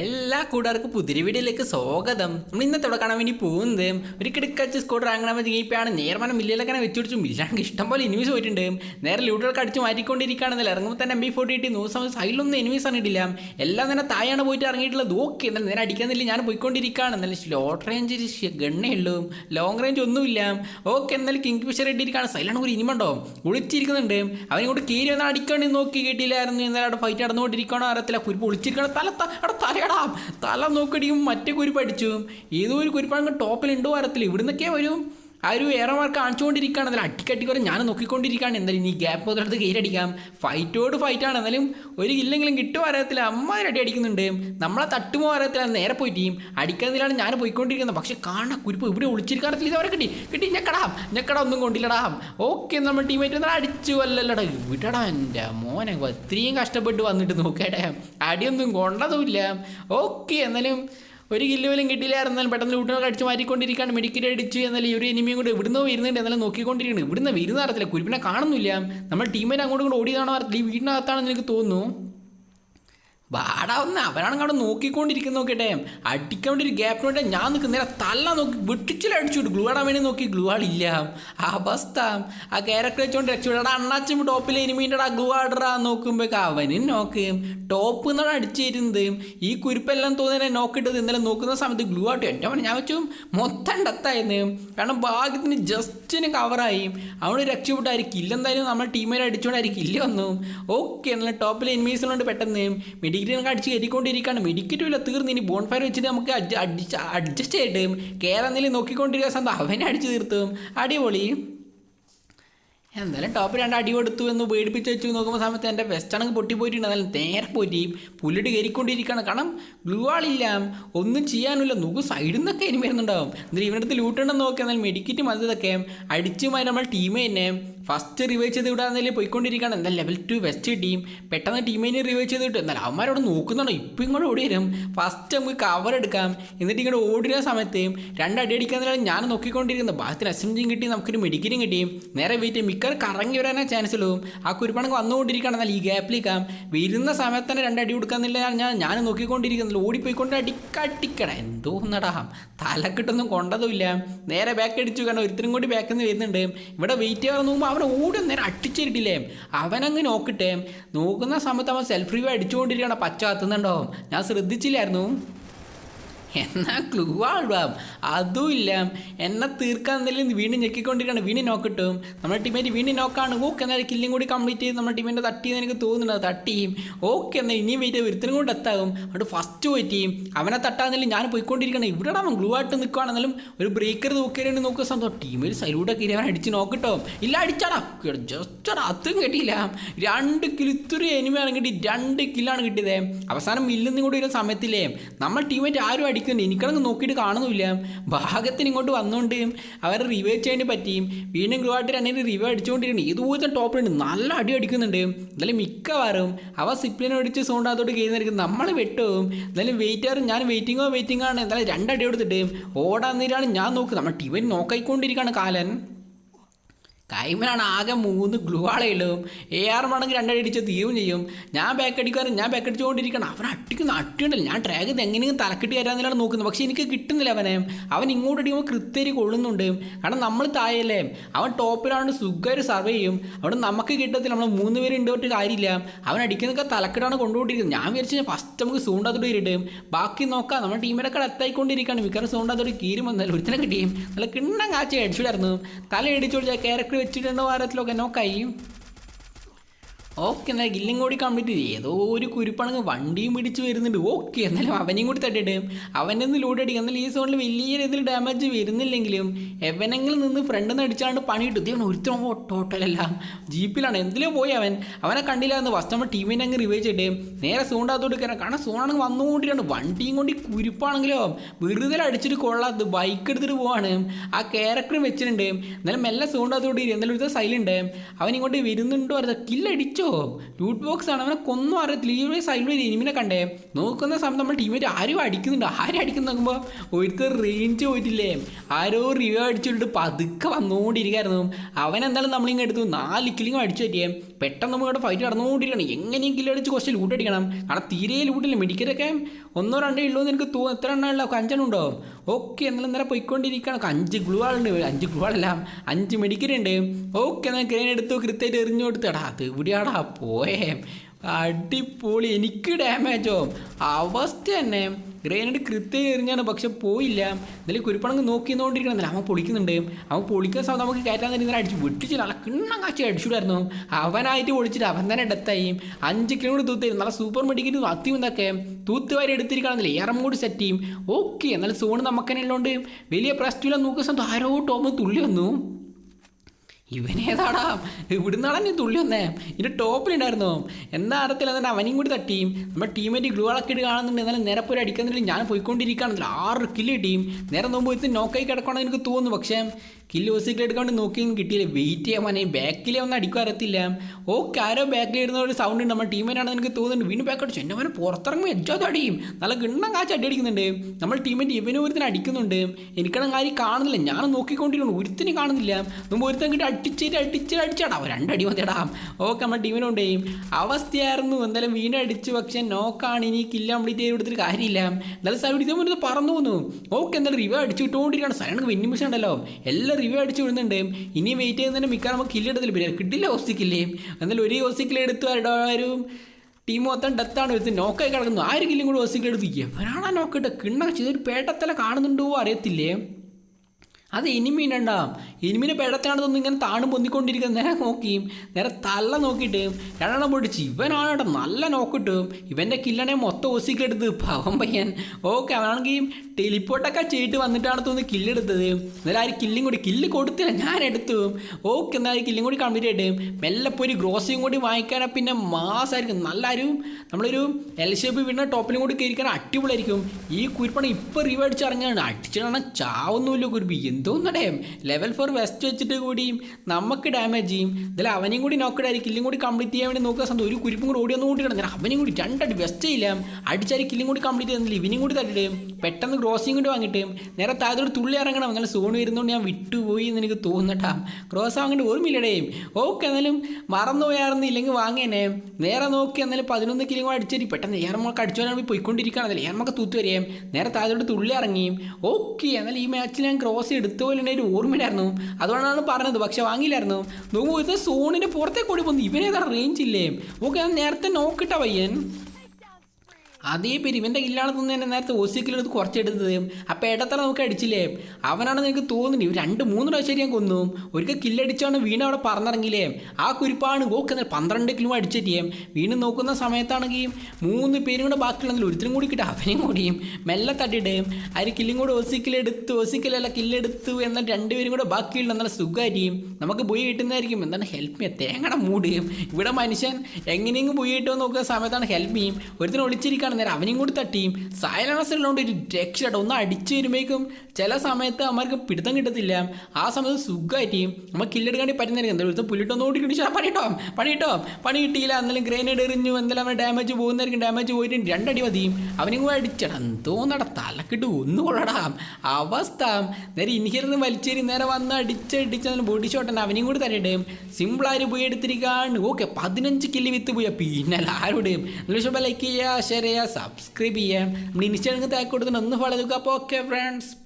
എല്ലാ കൂട്ടുകാർക്കും പുതിരി വീഡിയോയിലേക്ക് സ്വാഗതം. നമ്മൾ ഇന്നത്തെ കാണാൻ വേണ്ടി പോകുന്നത് ഒരു കിടക്കച്ച് സ്കോട്ടർ അങ്ങനെ ജീപ്പാണ് നേർമാനം മില്ലിലൊക്കെ വെച്ച് പിടിച്ചു. മില്ലാണെങ്കിൽ ഇഷ്ടം പോലെ എനിമീസ് പോയിട്ടുണ്ട്. നേരെ ലൂഡൊക്കെ അടിച്ച് മാറ്റിക്കൊണ്ടിരിക്കുകയാണെന്നല്ല ഇറങ്ങുമ്പോൾ തന്നെ എം ബി ഫോർട്ടി എയ്റ്റ് നൂറ് സൈഡിലൊന്നും എനിമീസ് ഇടില്ല. എല്ലാം തന്നെ തായാണ് പോയിട്ട് ഇറങ്ങിയിട്ടുള്ളത്. ഓക്കെ എന്നാൽ നേരെ അടിക്കുന്നില്ല ഞാൻ പോയിക്കൊണ്ടിരിക്കുകയാണ്. എന്നാലും ഷോർട്ട് റേഞ്ച് ഗണ്ണേ ഉള്ളൂ. ലോങ് റേഞ്ച് ഒന്നുമില്ല ഓക്കെ എന്നാലും കിങ് ഫിഷർ ഇട്ടിരിക്കുകയാണ് സൈലാണ് ഒരു ഇനിമുണ്ടോ ഒളിച്ചിരിക്കുന്നുണ്ട്. അവനിങ്ങോട്ട് കീരി വന്നാൽ അടിക്കാണ്ട് നോക്കി കിട്ടിയില്ലായിരുന്നു എന്നാലും അവിടെ ഫൈറ്റ് നടന്നുകൊണ്ടിരിക്കണോ അറിയത്തില്ല കുരിപ്പ് ഒളിച്ചിരിക്കണം തല അവിടെ അവിടെ തലയടാ തല നോക്കടിയും മറ്റേ കുരിപ്പ് അടിച്ചു ഏതോ ഒരു കുരിപ്പാണെങ്കിൽ ടോപ്പിലുണ്ടോ വരത്തില്ല ഇവിടുന്നൊക്കെ വരും. ആ ഒരു ഏറമാർക്ക് കാണിച്ചുകൊണ്ടിരിക്കുകയാണ്. എന്നാലും അട്ടിക്കട്ടി കുറേ ഞാൻ നോക്കിക്കൊണ്ടിരിക്കുകയാണ്. എന്തായാലും ഈ ഗ്യാപ്പ് മുതലെടുത്ത് കയ്യിലടിക്കാം ഫൈറ്റോട് ഫൈറ്റാണ് എന്നാലും ഒരു ഇല്ലെങ്കിലും കിട്ടുമോ അറിയത്തില്ല അമ്മ അടി അടിക്കുന്നുണ്ട്. നമ്മളെ തട്ടുമോ അറിയത്തില്ല നേരെ പോയി ടീം അടിക്കുന്നതിലാണ് ഞാൻ പോയിക്കൊണ്ടിരിക്കുന്നത്. പക്ഷേ കാണാൻ കുരിപ്പ് ഇവിടെ ഒളിച്ചിരിക്കാറത്തില്ല ഇതവരെ കിട്ടി. കിട്ടി. ഞക്കടാ ഞക്കടാ ഒന്നും കൊണ്ടില്ലടാ. ഓക്കെ നമ്മൾ ടീമേറ്റ് എന്നാൽ അടിച്ചു അല്ലല്ലടാ. വിടടാ എന്റെ മോനെ. ഇത്രയും കഷ്ടപ്പെട്ട് വന്നിട്ട് നോക്കേട്ടെ അടിയൊന്നും കൊണ്ടതുമില്ല. ഓക്കെ എന്നാലും ഒരു കില്ല് പോലും കിട്ടിയില്ലായിരുന്നു. എന്നാലും പെട്ടെന്ന് ലൂട്ടിനൊക്കെ അടിച്ച് മാറ്റിക്കൊണ്ടിരിക്കുകയാണ്. മെഡിക്കൽ അടിച്ച് എന്നാൽ ഈ ഒരു എനിമിയും കൂടെ ഇവിടുന്ന് വരുന്നുണ്ട് എന്നാലും നോക്കിക്കൊണ്ടിരിക്കുന്നത് ഇവിടുന്ന് വരുന്ന അറിയത്തില്ല. കുരിപ്പിനെ കാണുന്നില്ല നമ്മൾ ടീമിനെ അങ്ങോട്ടും കൂടെ ഓടിയതാണോ അറിയത്തില്ല ഈ വീടിനകത്താണെന്ന് എനിക്ക് തോന്നുന്നു. വാടാവുന്ന അവരാണെങ്കിൽ അവിടെ നോക്കിക്കൊണ്ടിരിക്കുന്ന നോക്കട്ടെ. അടിക്കാൻ ഒരു ഗ്യാപ്പിന് വേണ്ടി ഞാൻ നിൽക്കുന്ന നേരെ തല നോക്കി വെട്ടിച്ചിൽ അടിച്ചു ഗ്ലൂ ആടാൻ വേണ്ടി നോക്കി. ഗ്ലൂ ആ അവസ്ഥ. ആ ക്യാരക്ടർ വെച്ചോണ്ട് രക്ഷപ്പെടാ അണ്ണാച്ചും ടോപ്പിൽ എനിമീന്റെ ഗ്ലൂ ആടറാ നോക്കുമ്പോഴേക്ക് അവനും നോക്ക് ടോപ്പ് എന്നാണ് അടിച്ചിരുന്നത്. ഈ കുരിപ്പെല്ലാം തോന്നുന്നതിനെ നോക്കിട്ടത് ഇന്നലെ നോക്കുന്ന സമയത്ത് ഗ്ലൂ ആട്ട്. എന്റെ അവൻ ഞാൻ വെച്ചു മൊത്തം ഡത്തായിരുന്നു. കാരണം ഭാഗ്യത്തിന് ജസ്റ്റിന് കവറായി അവിടെ രക്ഷപ്പെട്ടായിരിക്കും ഇല്ലെന്തായാലും നമ്മൾ ടീമിനെ അടിച്ചുകൊണ്ടായിരിക്കും ഇല്ല വന്നു ഓക്കെ എന്നാൽ ടോപ്പിൽ എനിമീസിലുണ്ട് പെട്ടെന്ന്. മെഡിക്കറ്റ് അടിച്ച് കയറ്റിക്കൊണ്ടിരിക്കുകയാണ് മെഡിക്കറ്റും ഇല്ല തീർന്ന് ഇനി ബോൺ ഫയർ വെച്ചിട്ട് നമുക്ക് അഡ്ജസ്റ്റ് അഡ്ജസ്റ്റ് ചെയ്തിട്ട് കേരളത്തിൽ നോക്കിക്കൊണ്ടിരിക്കുക സ്വന്തം അവനെ അടിച്ച് തീർത്തും. അടിപൊളി. എന്തായാലും ടോപ്പ് രണ്ട് അടി കൊടുത്തു എന്ന് പേടിപ്പിച്ച് വെച്ചു നോക്കുമ്പോൾ സമയത്ത് എന്റെ വെസ്റ്റാണെങ്കിൽ പൊട്ടിപ്പോയിട്ടുണ്ട്. എന്നാലും നേരെ പോയിട്ട് പുല്ലിട്ട് കയറിക്കൊണ്ടിരിക്കുകയാണ്. കാരണം ഗ്ലൂ ആളില്ല ഒന്നും ചെയ്യാനില്ല. നോക്ക് സൈഡിൽ നിന്നൊക്കെ ഇനി വരുന്നുണ്ടാവും. എന്നിട്ട് ഇവനടുത്ത് ലൂട്ടുണ്ടെന്ന് നോക്കിയാൽ എന്നാൽ മെഡിക്കറ്റ് മതിതൊക്കെ അടിച്ചുമായി നമ്മൾ ടീമേ തന്നെ. ഫസ്റ്റ് റിവൈവ് ചെയ്ത് വിടാന്നല്ലേ പോയിക്കൊണ്ടിരിക്കുകയാണ്. എന്നാൽ ലെവൽ ടു വെസ്റ്റ് ടീം പെട്ടെന്ന് ടീമിനെ റിവൈവ് ചെയ്ത് വിട്ടു എന്നാൽ അവന്മാരോട് നോക്കുന്നുണ്ടോ. ഇപ്പം ഇങ്ങോട്ട് ഓടി വരും. ഫസ്റ്റ് നമുക്ക് കവർ എടുക്കാം. എന്നിട്ട് ഇങ്ങോട്ട് ഓടുന്ന സമയത്തെയും രണ്ട് അടി അടിക്കാൻ ഞാൻ നോക്കിക്കൊണ്ടിരിക്കുന്നത് ഭാഗത്തിന് എസ് എം ജിയും കിട്ടി നമുക്കൊരു മെഡിക്കലും കിട്ടിയും നേരെ വെയിറ്റ് മിക്കവാറും കറങ്ങി വരാനാ ചാൻസ് ഉള്ളൂ. ആ കുരുപ്പണക്ക് വന്നുകൊണ്ടിരിക്കുകയാണ്. എന്നാൽ ഈ ഗ്യാപ്പിലേക്കാം വരുന്ന സമയത്ത് തന്നെ രണ്ട് അടി കൊടുക്കാന്നില്ല ഞാൻ ഞാൻ നോക്കിക്കൊണ്ടിരിക്കുന്നില്ല ഓടിപ്പോയിക്കൊണ്ട് അടിക്കടിക്കട. എന്തോ എന്നടാ തലക്കിട്ടൊന്നും കൊണ്ടതുമില്ല. നേരെ ബാക്ക് അടിച്ചു. കാരണം ഒരുത്തിനും കൂടി ബാക്കിൽ നിന്ന് വരുന്നുണ്ട്. ഇവിടെ വെയിറ്റ് ചെയ്യാൻ നോക്കുമ്പോൾ അവൻ ഓടും നേരെ അടിച്ചിട്ടില്ലേ? അവനങ്ങ് നോക്കട്ടെ. നോക്കുന്ന സമയത്ത് അവൻ സെൽഫ് റിവ്യൂ അടിച്ചുകൊണ്ടിരിക്കുകയാണ് പച്ച ഞാൻ ശ്രദ്ധിച്ചില്ലായിരുന്നു. എന്നാ ക്ലൂ ആൾവാം അതുമില്ല എന്നെ തീർക്കാൻ എന്തെങ്കിലും വീണ്ടും ഞെക്കിക്കൊണ്ടിരിക്കുകയാണ്. വീണ്ടും നോക്കിട്ടും നമ്മുടെ ടീമേറ്റ് വീണ്ടും നോക്കാണ് ഓക്കെ എന്നാൽ കില്ലും കൂടി കംപ്ലീറ്റ് ചെയ്ത് നമ്മുടെ ടീമിന്റെ തട്ടിയെന്ന് എനിക്ക് തോന്നുന്നുണ്ട്. തട്ടിയും ഓക്കെ എന്നാൽ ഇനിയും വെയിറ്റ് ചെയ്ത് ഒരുത്തനും കൊണ്ട് എത്താകും. അവിടെ ഫസ്റ്റ് പോയിട്ട് അവനെ തട്ടാന്നില്ല ഞാൻ പോയിക്കൊണ്ടിരിക്കണം ഇവിടെ അവൻ ഗ്ലൂ ആയിട്ട് നിൽക്കുകയാണെന്നാലും ഒരു ബ്രേക്കർ നോക്കിയാലും നോക്കുന്ന സംഭവം ടീമിൽ സൈലൂട്ടൊക്കെ അവൻ അടിച്ച് നോക്കട്ടോ ഇല്ല അടിച്ചാടാ. ജസ്റ്റ് അതും കിട്ടിയില്ല രണ്ട് കിലോ ഇത്ര എനിമയാണ് കിട്ടി. രണ്ട് കില്ലാണ് കിട്ടിയത്. അവസാനം മില്ലിന്നും കൂടി ഒരു സമയത്തില്ലേ? നമ്മൾ ടീമേറ്റ് ആരും അടിക്കുന്നുണ്ട് എനിക്കണങ്ങ് നോക്കിയിട്ട് കാണുന്നില്ല ഭാഗത്തിന് ഇങ്ങോട്ട് വന്നുകൊണ്ട് അവരെ റിവൈവ് ചെയ്യാൻ പറ്റിയും വീണ്ടും ഗ്ലോട്ട് രണ്ടിന് റിവൈവ് അടിച്ചുകൊണ്ടിരിക്കുന്നു ഇതുപോലത്തെ ടോപ്പിലുണ്ട് നല്ല അടി അടിക്കുന്നുണ്ട്. എന്നാലും മിക്കവാറും അവ സിപ്ലിനെ അടിച്ച് സൗണ്ട് അതോട്ട് കയറുന്നതായിരിക്കും നമ്മൾ വെട്ടും. എന്നാലും വെയിറ്റർ ഞാൻ വെയിറ്റിങ്ങോ വെയിറ്റിംഗ് ആണ്. എന്നാലും രണ്ടടി കൊടുത്തിട്ട് ഓടാൻ നേരാണ് ഞാൻ നോക്കുന്നത്. നമ്മൾ ടീമിന് നോക്കിക്കൊണ്ടിരിക്കുകയാണ് കാലൻ. കൈമനാണ് ആകെ മൂന്ന് ഗ്ലൂ ആളെയുള്ളൂ എ ആർ മടങ്ങ് രണ്ടടി അടിച്ച് തീവും ചെയ്യും. ഞാൻ ബാക്ക് അടിക്കാറും ഞാൻ ബാക്ക് അടിച്ചുകൊണ്ടിരിക്കണം. അവൻ അട്ടിക്കുന്ന അട്ടിയുണ്ടല്ലോ. ഞാൻ ട്രാഗ് എങ്ങനെയും തലക്കെട്ടി കയറാന്നില്ലാണ് നോക്കുന്നത്. പക്ഷേ എനിക്ക് കിട്ടുന്നില്ല അവനെ. അവൻ ഇങ്ങോട്ട് അടിക്കുമ്പോൾ കൃത്യരി കൊള്ളുന്നുണ്ട്. കാരണം നമ്മൾ താഴെയല്ലേ. അവൻ ടോപ്പിലാണ് സുഖമായിട്ട് സർവേ ചെയ്യും. അവിടെ നമുക്ക് കിട്ടത്തില്ല. നമ്മൾ മൂന്ന് പേര് ഉണ്ടോട്ട് കാര്യമില്ല. അവൻ അടിക്കുന്നൊക്കെ തലക്കെട്ടാണ് കൊണ്ടുപോയിട്ടിരിക്കുന്നത് ഞാൻ വിചാരിച്ചു ഫസ്റ്റ് നമുക്ക് സൂണ്ടാത്തോട്ട് കയറിയിട്ട് ബാക്കി നോക്കാം. നമ്മുടെ ടീമിനൊക്കെ എത്തായിക്കൊണ്ടിരിക്കുകയാണ്. മിക്കവാറും സൂണ്ടാത്തോട്ട് കീരും വന്നാൽ ഒരുത്തനെ കിട്ടിയും. നല്ല കിണ്ണം കാച്ചി അടിച്ചിടായിരുന്നു തല അടിച്ചോളിച്ച ക്യാരക്ടർ വെച്ചിട്ടുണ്ടോ വാരത്തിലൊക്കെ നോക്കായി ഓക്കെ എന്നാൽ ഗില്ലും കൂടി കംപ്ലീറ്റ് ചെയ്യും. ഏതോ ഒരു കുരുപ്പണങ്ങ് വണ്ടിയും പിടിച്ച് വരുന്നുണ്ട്. ഓക്കെ എന്നാലും അവനെയും കൂടി തട്ടിട്ട് അവന്റെ ഒന്ന് ലൂട്ട് അടിക്കും. എന്നാലും ഈ സോണിൽ വലിയ രീതിയിൽ ഡാമേജ് വരുന്നില്ലെങ്കിലും എവനെങ്കിലും നിന്ന് ഫ്രണ്ടിൽ നിന്ന് അടിച്ചാണ്ട് പണി കിട്ടും. ഇതേ ഒരുത്തരം ടോട്ടലല്ല ജീപ്പിലാണ്. എന്തിലോ പോയി അവൻ? അവനെ കണ്ടില്ല എന്ന് ഫസ്റ്റ് നമ്മൾ ടീമിനെ അങ്ങ് റിവൈവ് ചെയ്തിട്ട് നേരെ സൂണ്ടാത്തോട്ട് കയറാം കാരണം സോണാണ് വന്നുകൊണ്ടിരിക്കുകയാണ്. വണ്ടിയും കൊണ്ട് കുരുപ്പാണെങ്കിലോ വെറുതെ അടിച്ചിട്ട് കൊള്ളാത്ത ബൈക്ക് എടുത്തിട്ട് പോവാണ്. ആ ക്യാരക്ടറും വെച്ചിട്ടുണ്ട്. എന്നാലും മെല്ലെ സൂണ്ടാത്തോട്ട് ഇരി. എന്നാലും ഒരു സൈലുണ്ട് അവൻ ഇങ്ങോട്ട് വരുന്നുണ്ടോ? കില്ലടിച്ചോ കാണിച്ചോ ലൂട്ട് ബോക്സ് ആണ്. അവനെ കൊന്നും അറിയത്തില്ല. ഈ ഒരു സൈഡിൽ ഒരു എനിമിനെ കണ്ടേ? നോക്കുന്ന സമയത്ത് നമ്മൾ ടീമേറ്റ് ആരും അടിക്കുന്നുണ്ട്. ആരും അടിക്കുന്ന നോക്കുമ്പോൾ ഒരുത്തർ റേഞ്ച് പോയിട്ടില്ലേ? ആരോ റിവ്യൂ അടിച്ചിട്ട് പതുക്കെ വന്നുകൊണ്ടിരിക്കുകയായിരുന്നു അവൻ എന്തായാലും നമ്മളിങ്ങനെ എടുത്തു. നാല് കില്ലിങ്ങും അടിച്ചു പറ്റിയേ. പെട്ടെന്ന് നമ്മൾ ഇവിടെ ഫൈറ്റ് നടന്നുകൊണ്ടിരിക്കണം എങ്ങനെയും കില്ല് അടിച്ച് കുറച്ച് ലൂട്ട് അടിക്കണം. കാരണം തീരെ ലൂട്ടില്ല മെഡിക്കലൊക്കെ ഒന്നോ രണ്ടോ ഉള്ളൂ എന്ന് എനിക്ക് തോന്നുന്നു എത്ര എണ്ണം ഉള്ള? അഞ്ചെണ്ണം ഉണ്ടോ? ഓക്കെ എന്നാലും നേരെ പോയിക്കൊണ്ടിരിക്കുകയാണ്. അഞ്ച് ഗ്ലൂ ആളുണ്ട് അഞ്ച് ഗ്ലൂ ആളല്ല അഞ്ച് മെഡിക്കലുണ്ട് ഓക്കെ എന്നാൽ ഗ്രേൻ എടുത്തു. കൃത്യമായിട്ട് എറിഞ്ഞു കൊടുത്തടാ അത് എവിടെയാടാ പോയേ. അടിപൊളി. എനിക്ക് ഡാമേജോ അവസ്ഥ തന്നെ. ഗ്രേനഡ് കൃത്യം എറിഞ്ഞാണ് പക്ഷെ പോയില്ല. എന്നാലും കുരുപ്പണങ്ങ് നോക്കിന്നുകൊണ്ടിരിക്കണം അവൻ പൊളിക്കുന്നുണ്ട്. അവൻ പൊളിക്കുന്ന സമയത്ത് നമുക്ക് കയറ്റാൻ തന്നെ അടിച്ച് വിട്ടിച്ചില്ല. നല്ല കിണ്ണം കാച്ചി അടിച്ചുവിടായിരുന്നു. അവനായിട്ട് പൊളിച്ചിട്ട് അവൻ തന്നെ ഡെത്തായി അഞ്ച് കിലോമീറ്റർ തൂത്തായിരുന്നു നല്ല സൂപ്പർ മെഡിക്കറ്റ് അത്യം എന്നൊക്കെ തൂത്തുവാരി എടുത്തിരിക്കണമെന്നില്ല ഏറെ കൂടി സെറ്റ് ചെയ്യും. ഓക്കെ എന്നാലും സോണ് നമുക്ക് തന്നെ ഉള്ളതുകൊണ്ട് വലിയ പ്രശ്നമില്ല. നോക്കുന്ന സമയത്ത് ആരോ ടോമ് തുള്ളി വന്നു. ഇവനേതാടാ? ഇവിടുന്നാടാ നീ തുള്ളി വന്നേ. ഇതിന്റെ ടോപ്പിലുണ്ടായിരുന്നു. എന്താ അറിയത്തില്ല എന്നിട്ട് അവനെയും കൂടി തട്ടിയും നമ്മുടെ ടീമേറ്റ് ഗ്ലൂ ഇട്ട് കാണുന്നുണ്ട്. എന്നാലും നേരെ പോയി അടിക്കുന്നില്ല ഞാൻ പോയിക്കൊണ്ടിരിക്കുകയാണെന്നില്ല ആറ് കില്ല് ടീം നേരെ നോമ്പ് ഇത് നോക്കായി കിടക്കണമെന്ന് എനിക്ക് തോന്നുന്നു. പക്ഷേ കില്ല് ഒസിക്കൽ എടുക്കാണ്ട് നോക്കിയും കിട്ടിയില്ല. വെയിറ്റ് ചെയ്യാൻ മനെ ബാക്കിൽ ഒന്നും അടിക്കാൻ അറിയത്തില്ല. ഓക്കെ ആരോ ബാക്കിൽ ഇടുന്ന ഒരു സൗണ്ട് ഉണ്ട്. നമ്മുടെ ടീമിനാണെന്ന് എനിക്ക് തോന്നുന്നുണ്ട്. വീണ്ടും ബാക്ക് അടിച്ചു. എന്നെ മോനെ പുറത്തിറങ്ങുമ്പോൾ എജ്ജാതെ അടിയും. നല്ല ഗണ്ണം കാച്ച് അടി അടിക്കുന്നുണ്ട്. നമ്മൾ ടീമിന്റെ ഇവനും ഒരുത്തിന് അടിക്കുന്നുണ്ട്. എനിക്കാണെങ്കിൽ കാര്യം കാണുന്നില്ല. ഞാൻ നോക്കിക്കൊണ്ടിരിക്കുന്നു. ഒരുത്തിന് കാണുന്നില്ല. മുമ്പ് ഒരുത്തൻ കിട്ടി അടിച്ചിട്ട് അടിച്ചിട്ട് അടിച്ചാടാ രണ്ടടി മതിയടാ. ഓക്കെ നമ്മുടെ ടീമിനുണ്ടേ അവസ്ഥയായിരുന്നു. എന്തായാലും വീണ്ടും അടിച്ചു. പക്ഷെ നോക്കാണ്. ഇനി കില്ല കംപ്ലീറ്റ് ചെയ്ത് കൊടുത്തിട്ട് കാര്യമില്ല. എന്നാലും സൈഡ് ഇതേ മുന്നേ പറന്നു പോന്നു. ഓക്കെ എന്തായാലും റിവ്യൂ അടിച്ചു വിട്ടുകൊണ്ടിരിക്കുകയാണ്. സാറിന് വെന്നിമിഷം ഉണ്ടല്ലോ. എല്ലാം റിവ്യൂ അടിച്ച് വിടുന്നുണ്ട്. ഇനി വെയിറ്റ് ചെയ്യുന്നതിന് മിക്ക നമുക്ക് കില്ല് എടുത്തില്ല? പിന്നെ കിട്ടില്ല ഹോസ്റ്റിക്കില്ലേ എന്നാലും ഒരു ഹോസ്റ്റിക്കിൽ എടുത്തു ആരും? ടീം മൊത്തം ഡെത്താണ് എടുത്ത് നോക്കായി കിടക്കുന്നു. കില്ലും കൂടി ഹോസ്റ്റിക്കിൽ എടുത്തു എവനാണാ നോക്കട്ടെ കിണ്ണ ചെയ്തൊരു പേട്ടത്തല കാണുന്നുണ്ടോ അറിയത്തില്ലേ? അത് ഇനിമീനുണ്ടാവും ഇനിമീനെ പെടത്താണെന്നൊന്നും ഇങ്ങനെ താണു പൊന്തിക്കൊണ്ടിരിക്കുന്നത്. നേരെ നോക്കിയും നേരെ തള്ള നോക്കിയിട്ട് രണ്ടെണ്ണം പൊടിച്ച് ഇവനാണ് നല്ല നോക്കിട്ടും. ഇവന്റെ കില്ലണെ മൊത്തം ഒസിക്കെടുത്ത് പവൻ പയ്യൻ. ഓക്കെ അവനാണെങ്കിൽ ടെലിപ്പോട്ടൊക്കെ ചെയ്തിട്ട് വന്നിട്ടാണ് തോന്നുന്നു കില്ലെടുത്തത്. എന്നാലും ആ ഒരു കില്ലും കൂടി കില്ല് കൊടുത്തില്ല. ഞാൻ എടുത്തു ഓക്കെ എന്നാൽ ആ കില്ലും കൂടി കംപ്ലീറ്റ് ആയിട്ട്. മെല്ലെ പോയി ഒരു ഗ്രോസറിയും കൂടി വാങ്ങിക്കാനാ പിന്നെ മാസമായിരിക്കും നല്ല ഒരു നമ്മളൊരു എൽ ഷേപ്പ് വീടിന്റെ ടോപ്പിലും കൂടി കയറിക്കാൻ അടിപൊളിയായിരിക്കും. ഈ കുരുപ്പണം ഇപ്പോൾ റിവ് അടിച്ച് ഇറങ്ങാണ് അടിച്ചിട്ടാണ് ചാവുന്നുമില്ല കുരുപ്പി. എന്തോന്നടേ? ലെവൽ ഫോർ വെസ്റ്റ് വെച്ചിട്ട് കൂടിയും നമുക്ക് ഡാമേജ് ചെയ്യും. ഇതിൽ അവനെയും കൂടി നോക്കടായിരിക്കും കില്ലും കൂടി കംപ്ലീറ്റ് ചെയ്യാൻ വേണ്ടി നോക്കുക. സ്വന്തം ഒരു കുരിപ്പും കൂടി ഓടി വന്നുകൊണ്ട് കിടന്നില്ല അവനും കൂടി രണ്ടടി വെസ്റ്റ് ചെയ്യില്ല. അടിച്ചാൽ കില്ലും കൂടി കംപ്ലീറ്റ് ചെയ്യുന്നില്ല. ഇവനും കൂടി തട്ടിട്ട് പെട്ടെന്ന് ക്രോസിങ് കൂടി വാങ്ങിയിട്ട് നേരെ താഴത്തോട് തുള്ളി ഇറങ്ങണം. അങ്ങനെ സോൺ വരുന്നതുകൊണ്ട് ഞാൻ വിട്ടുപോയി എന്ന് എനിക്ക് തോന്നട്ടാ ക്രോസ് വാങ്ങേണ്ട ഓർമ്മയില്ലടേ ഓക്കെ എന്നാലും മറന്നു പോയായിരുന്നു ഇല്ലെങ്കിൽ വാങ്ങിയേനെ നേരെ നോക്കി എന്നാലും പതിനൊന്ന് കിലോ അടിച്ചേരി. പെട്ടെന്ന് ഏറമ്മക്ക് അടിച്ചോനാണ് പോയിക്കൊണ്ടിരിക്കുകയാണെന്നല്ലേ ഏറമ്മക്ക് തൂത്ത് വരികയും നേരെ താഴത്തോട്ട് തുള്ളി ഇറങ്ങിയും ഓക്കെ എന്നാലും ഈ മാച്ചിൽ ഞാൻ ക്രോസ് എടുത്ത പോലെ എന്റെ ഓർമ്മയിലായിരുന്നു. അതുകൊണ്ടാണ് പറഞ്ഞത്. പക്ഷെ വാങ്ങിയില്ലായിരുന്നു. നോക്കുമ്പോൾ ഇത് സോണിന്റെ പുറത്തേക്ക് കൂടി പോകുന്നു ഇവനേതാ റേഞ്ച് ഇല്ലേ? ഓക്കെ ഞാൻ നേരത്തെ നോക്കിട്ട പയ്യൻ. അതേ പേര് ഇവന്റെ ഇല്ലാണെന്ന് തന്നെ നേരത്തെ ഒസിക്കിലെടുത്ത് കുറച്ചെടുത്തത്. അപ്പം ഇടത്തല നമുക്ക് അടിച്ചില്ലേ? അവനാണെന്ന് എനിക്ക് തോന്നുന്നു ഇവർ രണ്ട് മൂന്ന് പ്രാവശ്യം ഞാൻ കൊന്നു. ഒരിക്കൽ കില്ലടിച്ചാണ് വീണ് അവിടെ പറഞ്ഞിറങ്ങിയില്ലേ ആ കുരിപ്പാണ് ഓക്കെ പന്ത്രണ്ട് കിലോ അടിച്ചിട്ടേം വീണ് നോക്കുന്ന സമയത്താണെങ്കിൽ മൂന്ന് പേരും കൂടെ ബാക്കിയുള്ളതിൽ ഒരുത്തിനും കൂടി കിട്ടും. അവനെയും കൂടിയും മെല്ലെ തട്ടിയിട്ട് അതിന് കില്ലും കൂടെ ഒസിക്കലെടുത്ത് ഒസിക്കലല്ല കില്ലെടുത്തു എന്നാൽ രണ്ടുപേരും കൂടെ ബാക്കിയുള്ള നല്ല സുഖമായിരിക്കും. നമുക്ക് പോയി കിട്ടുന്നതായിരിക്കും. എന്താണ് ഹെൽപ്പ് ചെയ്യാം തേങ്ങയുടെ മൂടുകയും ഇവിടെ മനുഷ്യൻ എങ്ങനെയെങ്കിലും പോയി നോക്കുന്ന സമയത്താണ് ഹെൽപ്പ് ചെയ്യും ഒരുത്തിനെ നേരം അവനെയും കൂടി തട്ടിയും. സൈലൻസിലുണ്ട് ഒരു രക്ഷയുടെ ഒന്ന് അടിച്ചു വരുമ്പോഴേക്കും ചില സമയത്ത് അവർക്ക് പിടുത്തം കിട്ടത്തില്ല. ആ സമയത്ത് സുഖമായിട്ട് നമ്മൾ കില്ലെടുക്കാണ്ടി പറ്റുന്നതായിരിക്കും. എന്താ ഒരുത്തം പുല്ലിട്ടൊന്നും ഒന്ന് പണിട്ടോ പണിട്ടോ പണി കിട്ടിയില്ല. എന്തെങ്കിലും ഗ്രേനേഡ് എറിഞ്ഞു. എന്തെങ്കിലും അവൻ ഡാമേജ് പോകുന്നതായിരിക്കും. ഡാമേജ് പോയിട്ട് രണ്ടടി മതിയും. അവനും കൂടെ അടിച്ചടാ എന്തോന്നടാ തലക്കിട്ട് ഒന്ന് കൊള്ളടാം. അവസ്ഥ. നേരെ ഇനിഹിരുന്ന് വലിച്ചേരി നേരെ വന്ന് അടിച്ചടിച്ച് അതിന് ബോഡി ഷോട്ട് അവനെയും കൂടി തരട്ടെ സിമ്പിളായിട്ട് പോയി എടുത്തിരിക്കാണ്. ഓക്കെ പതിനഞ്ച് കില്ലി വിത്ത് പോയാൽ പിന്നെ ആരോടെയും ലൈക്ക് ചെയ്യുക ഷെയർ ചെയ്യുക. സബ്സ്ക്രൈബ് ചെയ്യാം. നമ്മൾ ഇൻസ്റ്റാഗ്രാമിൽ കൊടുക്കുന്നുണ്ട് ഒന്ന് ഫോളോ ചെയ്ത് അപ്പോൾ ഓക്കെ ഫ്രണ്ട്സ്